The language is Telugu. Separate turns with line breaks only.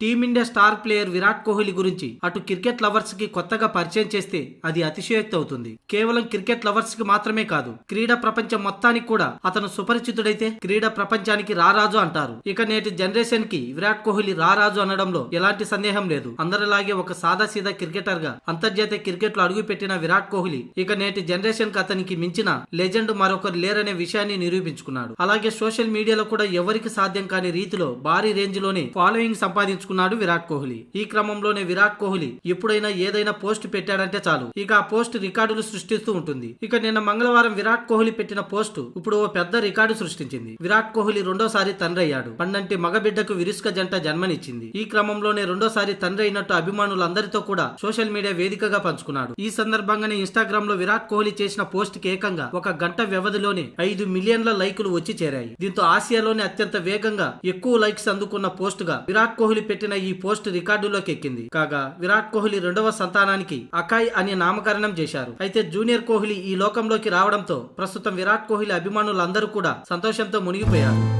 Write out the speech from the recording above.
Team India star player Virat Kohli గురించి అటు క్రికెట్ లవర్స్కి కొత్తగా పరిచయం చేస్తే అది అతిశయోక్తి అవుతుంది కేవలం క్రికెట్ లవర్స్కి మాత్రమే కాదు క్రీడా ప్రపంచం మొత్తానికి కూడా అతను సుపరిచితుడైతే క్రీడా ప్రపంచానికి రారాజు అంటారు. ఇక నేటి జనరేషన్కి విరాట్ కోహ్లీ రారాజు అనడంలో ఎలాంటి సందేహం లేదు. అందరిలాగే ఒక సాదాసీదా క్రికెటర్గా అంతర్జాతీయ క్రికెట్లో అడుగుపెట్టిన విరాట్ కోహ్లీ ఇక నేటి జనరేషన్కి అతనికి మించిన లెజెండ్ మరొకరు లేరనే విషయాన్ని నిరూపించుకున్నాడు. అలాగే సోషల్ మీడియాలో కూడా ఎవరికి సాధ్యం కాని రీతిలో భారీ రేంజ్లోనే ఫాలోయింగ్ సంపాదించుకున్నాడు. విరాట్ కోహ్లీ. ఈ క్రమంలోనే విరాట్ కోహ్లీ ఎప్పుడైనా ఏదైనా పోస్ట్ పెట్టాడంటే చాలు. ఇక ఆ పోస్ట్ రికార్డులు సృష్టిస్తూ ఉంటుంది. ఇక నిన్న మంగళవారం విరాట్ కోహ్లీ పెట్టిన పోస్ట్ ఇప్పుడు ఓ పెద్ద రికార్డు సృష్టించింది. విరాట్ కోహ్లీ రెండోసారి తండ్రి అయ్యాడు. పండంటి మగబిడ్డకు విరుస్క జంట జన్మనిచ్చింది. ఈ క్రమంలోనే రెండోసారి తండ్రి అయినట్టు అభిమానులందరితో కూడా సోషల్ మీడియా వేదికగా పంచుకున్నాడు. ఈ సందర్భంగానే ఇన్స్టాగ్రామ్లో విరాట్ కోహ్లీ చేసిన పోస్ట్కి ఏకంగా ఒక గంట వ్యవధిలోనే ఐదు మిలియన్ల లైకులు వచ్చి చేరాయి. దీంతో ఆసియాలోనే అత్యంత వేగంగా ఎక్కువ లైక్స్ అందుకున్న పోస్ట్గా విరాట్ కోహ్లీ పెట్టిన ఈ పోస్ట్ రికార్డులోకి ఎక్కింది. కాగా విరాట్ కోహ్లీ రెండవ సంతానానికి అకాయ్ అనే నామకరణం చేశారు. అయితే జూనియర్ కోహ్లీ ఈ లోకంలోకి రావడంతో ప్రస్తుతం విరాట్ కోహ్లీ అభిమానులందరూ కూడా సంతోషంతో మునిగిపోయారు.